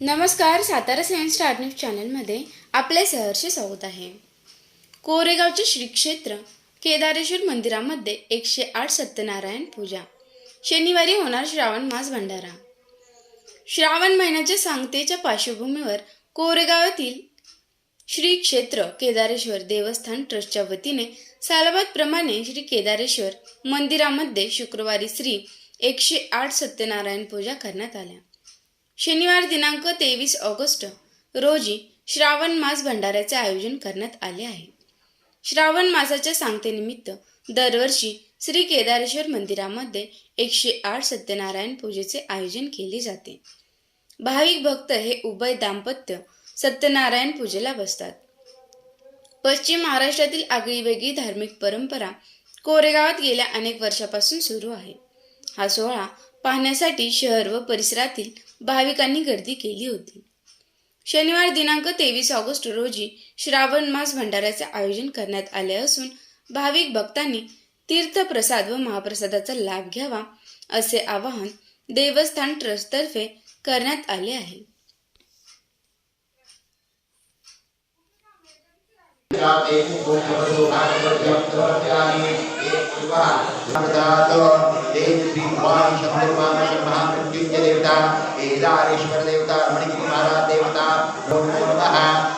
नमस्कार Satara science start news चॅनलमध्ये आपले सहर्ष स्वागत आहे. कोरेगावचे श्री क्षेत्र केदारेश्वर मंदिरामध्ये एकशे आठ सत्यनारायण पूजा. शनिवारी होणार श्रावण मास भंडारा. श्रावण महिन्याच्या सांगतेच्या पार्श्वभूमीवर कोरेगावातील श्री क्षेत्र केदारेश्वर देवस्थान ट्रस्टच्या वतीने सालाबादप्रमाणे श्री केदारेश्वर मंदिरामध्ये शुक्रवारी श्री एकशे आठ सत्यनारायण पूजा करण्यात आल्या. शनिवार दिनांक तेवीस ऑगस्ट रोजी श्रावण मास भंडाऱ्याचे आयोजन करण्यात आले आहे. श्रावण मासाच्या सांगतेनिमित्त दरवर्षी श्री केदारेश्वर मंदिरामध्ये एकशे आठ सत्यनारायण पूजेचे आयोजन केले जाते. भाविक भक्त हे उभय दाम्पत्य सत्यनारायण पूजेला बसतात. पश्चिम महाराष्ट्रातील आगळीवेगळी धार्मिक परंपरा कोरेगावात गेल्या अनेक वर्षापासून सुरू आहे. हा सोहळा पाहण्यासाठी शहर व परिसरातील भाविकांनी गर्दी केली होती. शनिवार दिनांक तेवीस ऑगस्ट रोजी श्रावण मास भंडाऱ्याचे आयोजन करण्यात आले असून भाविक भक्तांनी तीर्थप्रसाद व महाप्रसादाचा लाभ घ्यावा असे आवाहन देवस्थान ट्रस्टतर्फे करण्यात आले आहे. केदारेश्वर देवता रमणगिरी महाराज देवता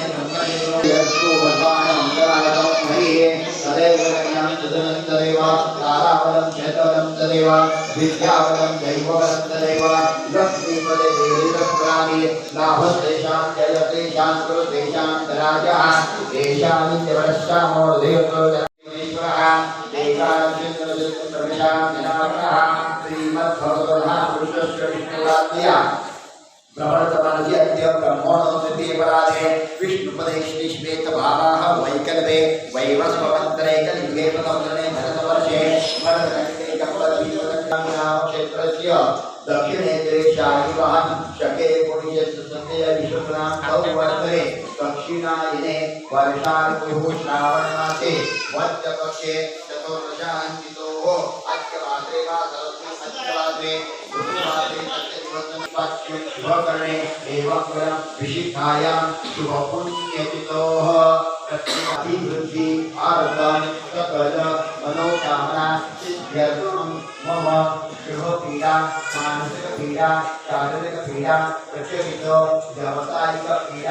चैतवलं तदेव विद्याबलं लक्ष्मीपदे देवीरत्राणि लाभस्तेषां जयतेषां कृतेषां राजः तेषामित्यवरश्चामो देवतो जनेश्वरः देशाचन्द्रदृष्टप्रविशां श्रीमद्भगवतः पुरुषस्य विष्णुराज्ञया प्रवर्तमानस्य अद्य ब्रह्मणो तृतीयपराधे विष्णुपदे श्रीश्वेतभावाः वैकल्पे वैवस्वमन्तरैकलिङ्गे क्षेत्रस्य दक्षिणेन्द्रे शालिवाहन शके पुण्यसंवत्सरे दक्षिणायने वर्षार्तुः श्रावणमासे वत्सपक्षे चतुर्दशाङ्कितोः अद्यवासरे वा शुभकरणे देवग्रह विशिष्टायां शुभपुण्यचितोः प्रतिवृद्धि आरता सकल मनो మానసిక పీడ శారీరక పీడ ప్రత్యేకితో వ్యవసాయిక పీడ